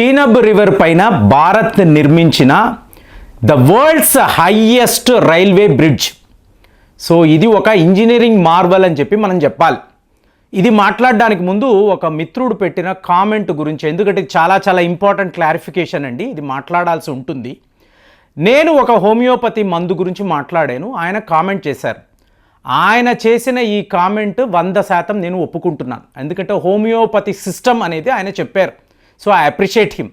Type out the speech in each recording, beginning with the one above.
చీనబ్ river పైన భారత్ నిర్మించిన the world's highest railway bridge. So ఇది ఒక ఇంజనీరింగ్ మార్వల్ అని చెప్పి మనం చెప్పాలి. ఇది మాట్లాడడానికి ముందు ఒక మిత్రుడు పెట్టిన కామెంట్ గురించి ఎందుకంటే చాలా చాలా ఇంపార్టెంట్ క్లారిఫికేషన్ అండి ఇది మాట్లాడాల్సి ఉంటుంది. నేను ఒక హోమియోపతి మందు గురించి మాట్లాడాను ఆయన కామెంట్ చేశారు. ఆయన చేసిన ఈ కామెంట్ వంద శాతం నేను ఒప్పుకుంటున్నాను ఎందుకంటే హోమియోపతి సిస్టమ్ అనేది ఆయన చెప్పారు. So I appreciate him.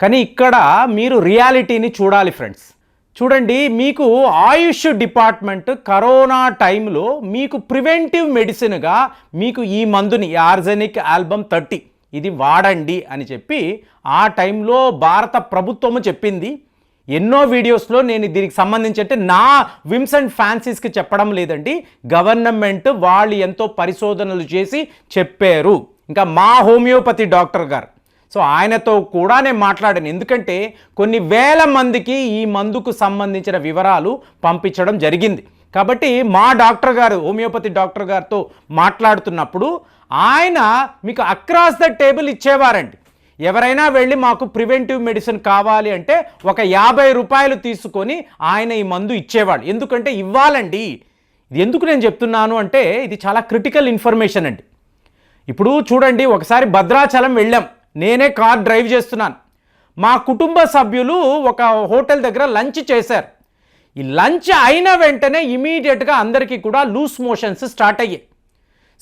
కానీ ఇక్కడ మీరు రియాలిటీని చూడాలి ఫ్రెండ్స్. చూడండి మీకు ఆయుష్ డిపార్ట్మెంట్ కరోనా టైంలో మీకు ప్రివెంటివ్ మెడిసిన్గా మీకు ఈ మందుని ఆర్జెనిక్ ఆల్బమ్ థర్టీ ఇది వాడండి అని చెప్పి ఆ టైంలో భారత ప్రభుత్వము చెప్పింది. ఎన్నో వీడియోస్లో నేను దీనికి సంబంధించి అంటే నా విమ్స్ అండ్ ఫ్యాన్సీస్కి చెప్పడం లేదండి. గవర్నమెంట్ వాళ్ళు ఎంతో పరిశోధనలు చేసి చెప్పారు. ఇంకా మా హోమియోపతి డాక్టర్ గారు సో ఆయనతో కూడా నేను మాట్లాడాను. ఎందుకంటే కొన్ని వేల మందికి ఈ మందుకు సంబంధించిన వివరాలు పంపించడం జరిగింది. కాబట్టి మా డాక్టర్ గారు హోమియోపతి డాక్టర్ గారితో మాట్లాడుతున్నప్పుడు ఆయన మీకు అక్రాస్ ద టేబుల్ ఇచ్చేవారండి. ఎవరైనా వెళ్ళి మాకు ప్రివెంటివ్ మెడిసిన్ కావాలి అంటే ఒక యాభై రూపాయలు తీసుకొని ఆయన ఈ మందు ఇచ్చేవాడు. ఎందుకంటే ఇవ్వాలండి. ఇది ఎందుకు నేను చెప్తున్నాను అంటే ఇది చాలా క్రిటికల్ ఇన్ఫర్మేషన్ అండి. ఇప్పుడు చూడండి ఒకసారి భద్రాచలం వెళ్ళాం. నేనే కార్ డ్రైవ్ చేస్తున్నాను. మా కుటుంబ సభ్యులు ఒక హోటల్ దగ్గర లంచ్ చేశారు. ఈ లంచ్ అయిన వెంటనే ఇమీడియట్గా అందరికీ కూడా లూస్ మోషన్స్ స్టార్ట్ అయ్యాయి.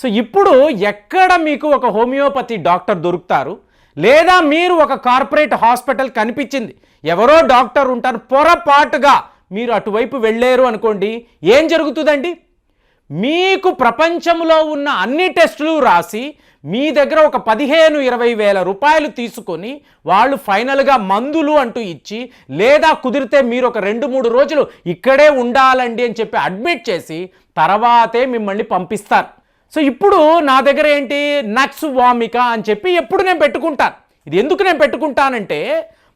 సో ఇప్పుడు ఎక్కడ మీకు ఒక హోమియోపతి డాక్టర్ దొరుకుతారు? లేదా మీరు ఒక కార్పొరేట్ హాస్పిటల్ కనిపించింది? ఎవరో డాక్టర్ ఉంటారు పొరపాటుగా మీరు అటువైపు వెళ్ళారు అనుకోండి ఏం జరుగుతుందండి? మీకు ప్రపంచంలో ఉన్న అన్ని టెస్టులు రాసి మీ దగ్గర ఒక పదిహేను ఇరవై వేల రూపాయలు తీసుకొని వాళ్ళు ఫైనల్గా మందులు అంటూ ఇచ్చి లేదా కుదిరితే మీరు ఒక రెండు మూడు రోజులు ఇక్కడే ఉండాలండి అని చెప్పి అడ్మిట్ చేసి తర్వాతే మిమ్మల్ని పంపిస్తారు. సో ఇప్పుడు నా దగ్గర ఏంటి? నక్స్ వామిక అని చెప్పి ఎప్పుడు నేను పెట్టుకుంటాను. ఇది ఎందుకు నేను పెట్టుకుంటానంటే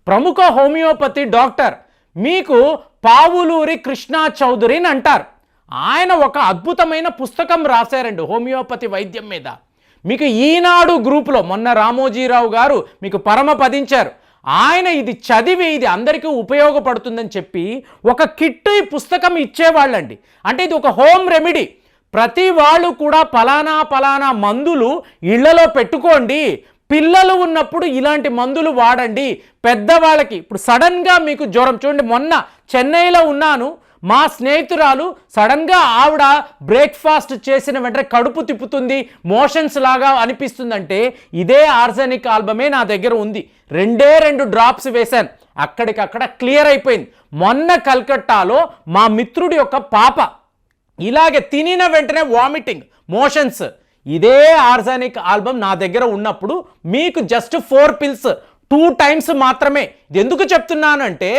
ప్రముఖ హోమియోపతి డాక్టర్ మీకు పావులూరి కృష్ణా చౌదరిని అంటారు. ఆయన ఒక అద్భుతమైన పుస్తకం రాశారండి హోమియోపతి వైద్యం మీద. మీకు ఈనాడు గ్రూపులో మొన్న రామోజీరావు గారు మీకు పరమపదించారు ఆయన ఇది చదివి ఇది అందరికీ ఉపయోగపడుతుందని చెప్పి ఒక కిట్ ఈ పుస్తకం ఇచ్చేవాళ్ళండి. అంటే ఇది ఒక హోమ్ రెమెడీ. ప్రతి వాళ్ళు కూడా పలానా పలానా మందులు ఇళ్ళలో పెట్టుకోండి. పిల్లలు ఉన్నప్పుడు ఇలాంటి మందులు వాడండి. పెద్దవాళ్ళకి ఇప్పుడు సడన్గా మీకు జ్వరం చూడండి మొన్న చెన్నైలో ఉన్నాను. మా స్నేహితురాలు సడన్గా ఆవిడ బ్రేక్ఫాస్ట్ చేసిన వెంటనే కడుపు తిప్పుతుంది మోషన్స్ లాగా అనిపిస్తుందంటే ఇదే ఆర్జానిక్ ఆల్బమే నా దగ్గర ఉంది. రెండే రెండు డ్రాప్స్ వేశాను. అక్కడికక్కడ క్లియర్ అయిపోయింది. మొన్న కల్కట్టాలో మా మిత్రుడి యొక్క పాప ఇలాగే తినిన వెంటనే వామిటింగ్ మోషన్స్. ఇదే ఆర్జానిక్ ఆల్బమ్ నా దగ్గర ఉన్నప్పుడు మీకు just four pills two times మాత్రమే. ఎందుకు చెప్తున్నానంటే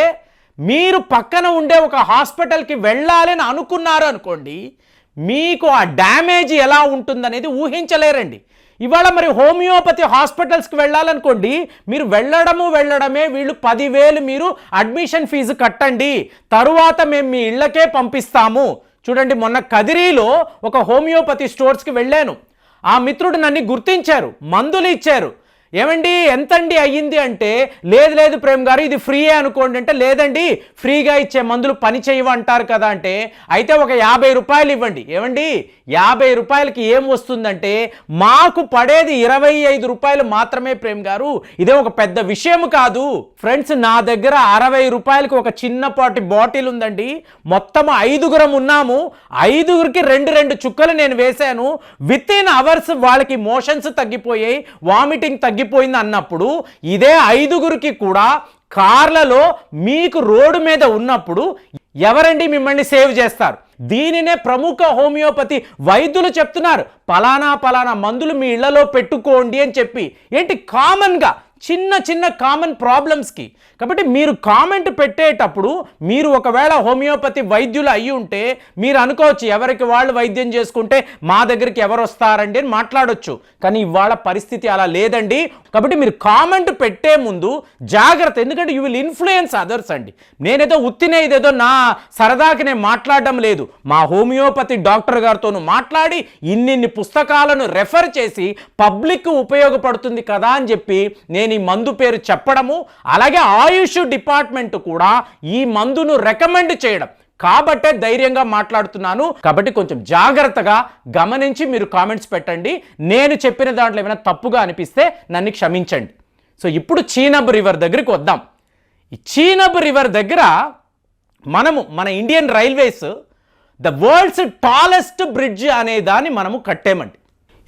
మీరు పక్కన ఉండే ఒక హాస్పిటల్కి వెళ్ళాలని అనుకున్నారు అనుకోండి మీకు ఆ డ్యామేజ్ ఎలా ఉంటుందనేది ఊహించలేరండి. ఇవాళ మరి హోమియోపతి హాస్పిటల్స్కి వెళ్ళాలనుకోండి మీరు వెళ్ళడము వెళ్ళడమే వీళ్ళు పదివేలు మీరు అడ్మిషన్ ఫీజు కట్టండి తరువాత మేము మీ ఇళ్ళకే పంపిస్తాము. చూడండి మొన్న కదిరీలో ఒక హోమియోపతి స్టోర్స్కి వెళ్ళాను. ఆ మిత్రుడు నన్ను గుర్తించారు మందులు ఇచ్చారు. ఏమండి? ఎంతండి అయ్యింది అంటే లేదు లేదు ప్రేమ్ గారు ఇది ఫ్రీయే అనుకోండి అంటే లేదండి ఫ్రీగా ఇచ్చే మందులు పని చేయవు అంటారు కదా అంటే అయితే ఒక యాభై రూపాయలు ఇవ్వండి. ఏమండి? యాభై రూపాయలకి ఏం వస్తుందంటే మాకు పడేది ఇరవై ఐదు రూపాయలు మాత్రమే ప్రేమ్ గారు. ఇదే ఒక పెద్ద విషయం కాదు. ఫ్రెండ్స్ నా దగ్గర అరవై రూపాయలకి ఒక చిన్నపాటి బాటిల్ ఉందండి. మొత్తం ఐదుగురం ఉన్నాము. ఐదుగురికి రెండు రెండు చుక్కలు నేను వేశాను. విత్ ఇన్ అవర్స్ వాళ్ళకి మోషన్స్ తగ్గిపోయాయి వామిటింగ్ తగ్గిపోయింది అన్నప్పుడు ఇదే ఐదుగురికి కూడా కార్లలో మీకు రోడ్డు మీద ఉన్నప్పుడు ఎవరండి మిమ్మల్ని సేవ్ చేస్తారు? దీనినే ప్రముఖ హోమియోపతి వైద్యులు చెప్తున్నారు. పలానా పలానా మందులు మీ ఇళ్ళలో పెట్టుకోండి అని చెప్పి. ఏంటి కామన్గా చిన్న చిన్న కామన్ ప్రాబ్లమ్స్కి కాబట్టి మీరు కామెంట్ పెట్టేటప్పుడు మీరు ఒకవేళ హోమియోపతి వైద్యులు అయ్యి ఉంటే మీరు అనుకోవచ్చు ఎవరికి వాళ్ళు వైద్యం చేసుకుంటే మా దగ్గరికి ఎవరు వస్తారండి అని మాట్లాడొచ్చు. కానీ ఇవాళ పరిస్థితి అలా లేదండి. కాబట్టి మీరు కామెంట్ పెట్టే ముందు జాగ్రత్త. ఎందుకంటే యూ విల్ ఇన్ఫ్లుయెన్స్ అదర్స్ అండి. నేనేదో ఉత్తినే ఇదేదో నా సరదాకి నేను మాట్లాడడం లేదు. మా హోమియోపతి డాక్టర్ గారితోనూ మాట్లాడి ఇన్నిన్ని పుస్తకాలను రెఫర్ చేసి పబ్లిక్ ఉపయోగపడుతుంది కదా అని చెప్పి నేను ఈ మందు పేరు చెప్పడము అలాగే ఆయుష్ డిపార్ట్మెంట్ కూడా ఈ మందును రికమెండ్ చేయడం. కాబట్టే ధైర్యంగా మాట్లాడుతున్నాను. కాబట్టి కొంచెం జాగ్రత్తగా గమనించి మీరు కామెంట్స్ పెట్టండి. నేను చెప్పిన దాంట్లో ఏమైనా తప్పుగా అనిపిస్తే నన్ను క్షమించండి. సో ఇప్పుడు చీనబ్ రివర్ దగ్గరికి వద్దాం. ఈ చీనబ్ రివర్ దగ్గర మనము మన Indian railways the world's tallest bridge అనే దాన్ని మనము కట్టామండి.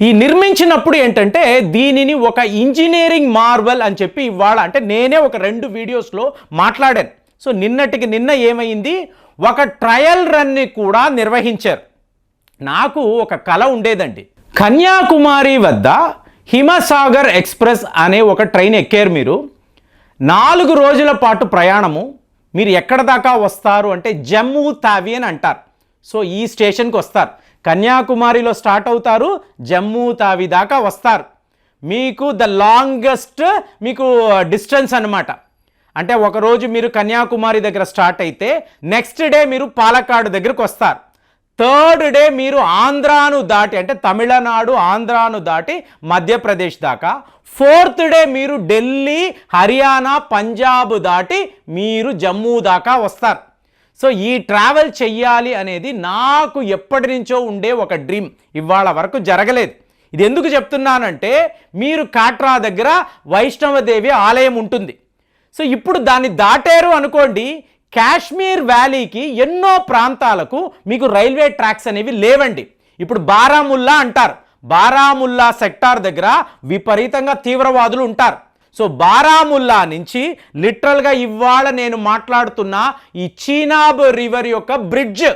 ఈ నిర్మించినప్పుడు ఏంటంటే దీనిని ఒక ఇంజనీరింగ్ మార్వల్ అని చెప్పి ఇవాళ అంటే నేనే ఒక రెండు వీడియోస్లో మాట్లాడాను. సో నిన్నటికి నిన్న ఏమైంది? ఒక ట్రయల్ రన్ని కూడా నిర్వహించారు. నాకు ఒక కళ ఉండేదండి. కన్యాకుమారి వద్ద హిమసాగర్ ఎక్స్ప్రెస్ అనే ఒక ట్రైన్ ఎక్కారు మీరు. నాలుగు రోజుల పాటు ప్రయాణము. మీరు ఎక్కడ దాకా వస్తారు అంటే జమ్మూ తావి అని అంటారు. సో ఈ స్టేషన్కి వస్తారు. కన్యాకుమారిలో స్టార్ట్ అవుతారు జమ్మూ తావి దాకా వస్తారు. మీకు ద లాంగెస్ట్ మీకు డిస్టెన్స్ అనమాట అంటే ఒకరోజు మీరు కన్యాకుమారి దగ్గర స్టార్ట్ అయితే నెక్స్ట్ డే మీరు పాలక్కాడు దగ్గరకు వస్తారు. థర్డ్ డే మీరు ఆంధ్రాను దాటి అంటే తమిళనాడు ఆంధ్రాను దాటి మధ్యప్రదేశ్ దాకా. ఫోర్త్ డే మీరు ఢిల్లీ హర్యానా పంజాబ్ దాటి మీరు జమ్మూ దాకా వస్తారు. సో ఈ ట్రావెల్ చెయ్యాలి అనేది నాకు ఎప్పటి నుంచో ఉండే ఒక డ్రీమ్. ఇవాళ వరకు జరగలేదు. ఇది ఎందుకు చెప్తున్నానంటే మీరు కాట్రా దగ్గర వైష్ణవదేవి ఆలయం ఉంటుంది. సో ఇప్పుడు దాన్ని దాటారు అనుకోండి కాశ్మీర్ వ్యాలీకి ఎన్నో ప్రాంతాలకు మీకు రైల్వే ట్రాక్స్ అనేవి లేవండి. ఇప్పుడు బారాముల్లా అంటారు. బారాముల్లా సెక్టార్ దగ్గర విపరీతంగా తీవ్రవాదులు ఉంటారు. సో బారాముల్లా నుంచి లిటరల్గా ఇవాళ నేను మాట్లాడుతున్న ఈ చీనాబ్ రివర్ యొక్క బ్రిడ్జ్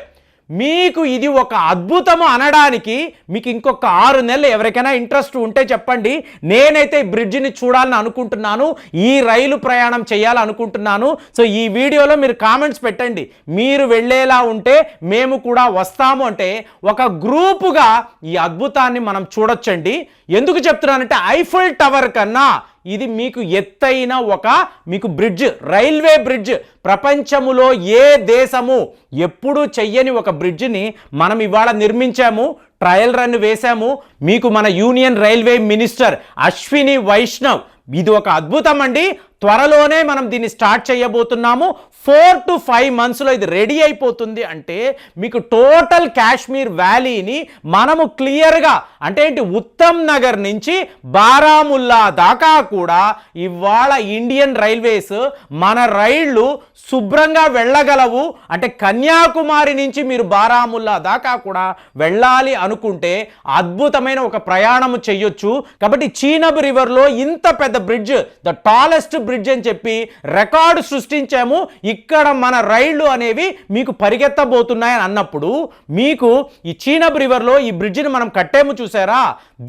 మీకు ఇది ఒక అద్భుతము అనడానికి మీకు ఇంకొక ఆరు నెలలు ఎవరికైనా ఇంట్రెస్ట్ ఉంటే చెప్పండి. నేనైతే ఈ బ్రిడ్జిని చూడాలని అనుకుంటున్నాను. ఈ రైలు ప్రయాణం చేయాలనుకుంటున్నాను సో ఈ వీడియోలో మీరు కామెంట్స్ పెట్టండి. మీరు వెళ్ళేలా ఉంటే మేము కూడా వస్తాము అంటే ఒక గ్రూపుగా ఈ అద్భుతాన్ని మనం చూడొచ్చండి. ఎందుకు చెప్తున్నానంటే ఐఫిల్ టవర్ కన్నా ఇది మీకు ఎత్తైన ఒక మీకు బ్రిడ్జ్ రైల్వే బ్రిడ్జ్. ప్రపంచములో ఏ దేశము ఎప్పుడూ చెయ్యని ఒక బ్రిడ్జిని మనం ఇవాళ నిర్మించాము ట్రయల్ రన్ వేశాము. మీకు మన union railway minister Ashwini Vaishnaw. ఇది ఒక అద్భుతం అండి. త్వరలోనే మనం దీన్ని స్టార్ట్ చేయబోతున్నాము. ఫోర్ టు ఫైవ్ మంత్స్లో ఇది రెడీ అయిపోతుంది అంటే మీకు టోటల్ కాశ్మీర్ వ్యాలీని మనము క్లియర్గా అంటే ఏంటి ఉత్తమ్ నగర్ నుంచి బారాముల్లా దాకా కూడా ఇవాళ ఇండియన్ రైల్వేస్ మన రైళ్ళు శుభ్రంగా వెళ్ళగలవు. అంటే కన్యాకుమారి నుంచి మీరు బారాముల్లా దాకా కూడా వెళ్ళాలి అనుకుంటే అద్భుతమైన ఒక ప్రయాణము చెయ్యొచ్చు కాబట్టి చీనబ్ రివర్లో ఇంత పెద్ద బ్రిడ్జ్ ద టాలెస్ట్ బ్రిడ్జ్ అని చెప్పి రికార్డు సృష్టించాము. ఇక్కడ మన రైళ్ళు అనేవి మీకు పరిగెత్తబోతున్నాయని అన్నప్పుడు మీకు ఈ చీనబ్ రివర్లో ఈ బ్రిడ్జిని మనం కట్టాము చూసారా?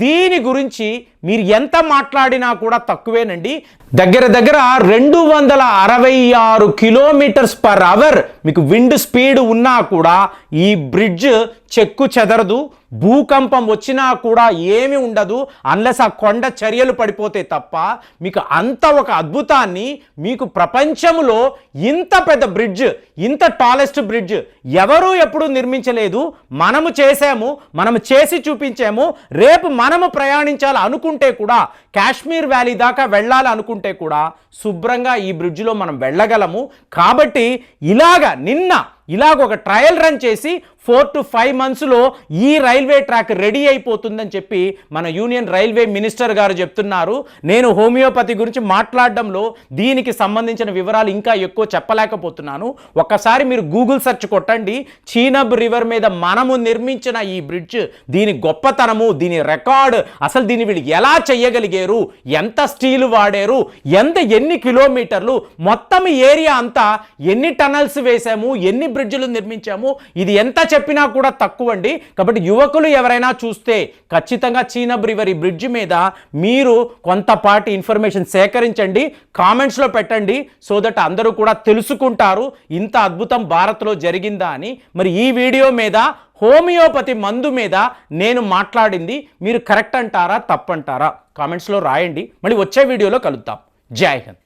దీని గురించి మీరు ఎంత మాట్లాడినా కూడా తక్కువేనండి. దగ్గర దగ్గర రెండు వందల అరవై ఆరు కిలోమీటర్స్ పర్ అవర్ మీకు విండ్ స్పీడ్ ఉన్నా కూడా ఈ బ్రిడ్జ్ చెక్కు చెదరదు. భూకంపం వచ్చినా కూడా ఏమి ఉండదు అన్లెస్ ఆ కొండ చర్యలు పడిపోతే తప్ప మీకు అంత ఒక అద్భుతాన్ని మీకు ప్రపంచంలో ఇంత పెద్ద బ్రిడ్జ్ ఇంత టాలెస్ట్ బ్రిడ్జ్ ఎవరూ ఎప్పుడూ నిర్మించలేదు. మనము చేసాము మనము చేసి చూపించాము. రేపు మనము ప్రయాణించాలి అనుకుంటే కూడా కాశ్మీర్ వ్యాలీ దాకా వెళ్ళాలి అనుకుంటే కూడా శుభ్రంగా ఈ బ్రిడ్జ్లో మనం వెళ్ళగలము. కాబట్టి ఇలాగ నిన్న ఇలాగ ఒక ట్రయల్ రన్ చేసి ఫోర్ టు ఫైవ్ మంత్స్లో ఈ రైల్వే ట్రాక్ రెడీ అయిపోతుందని చెప్పి మన యూనియన్ రైల్వే మినిస్టర్ గారు చెప్తున్నారు. నేను హోమియోపతి గురించి మాట్లాడడంలో దీనికి సంబంధించిన వివరాలు ఇంకా ఎక్కువ చెప్పలేకపోతున్నాను. ఒక్కసారి మీరు గూగుల్ సెర్చ్ కొట్టండి. చీనబ్ రివర్ మీద మనము నిర్మించిన ఈ బ్రిడ్జ్ దీని గొప్పతనము దీని రికార్డ్ అసలు దీన్ని వీళ్ళు ఎలా చెయ్యగలిగారు ఎంత స్టీల్ వాడారు ఎంత ఎన్ని కిలోమీటర్లు మొత్తం ఏరియా అంతా ఎన్ని టనల్స్ వేసాము ఎన్ని బ్రిడ్జ్లు నిర్మించాము ఇది ఎంత చెప్పినా కూడా తక్కువ అండి కాబట్టి యువకులు ఎవరైనా చూస్తే ఖచ్చితంగా చీనబ్ రివర్ ఈ బ్రిడ్జ్ మీద మీరు కొంతపాటి ఇన్ఫర్మేషన్ సేకరించండి కామెంట్స్లో పెట్టండి సో దట్ అందరూ కూడా తెలుసుకుంటారు ఇంత అద్భుతం భారత్లో జరిగిందా అని. మరి ఈ వీడియో మీద హోమియోపతి మందు మీద నేను మాట్లాడింది మీరు కరెక్ట్ అంటారా తప్పంటారా? కామెంట్స్లో రాయండి. మళ్ళీ వచ్చే వీడియోలో కలుద్దాం. జై హింద్.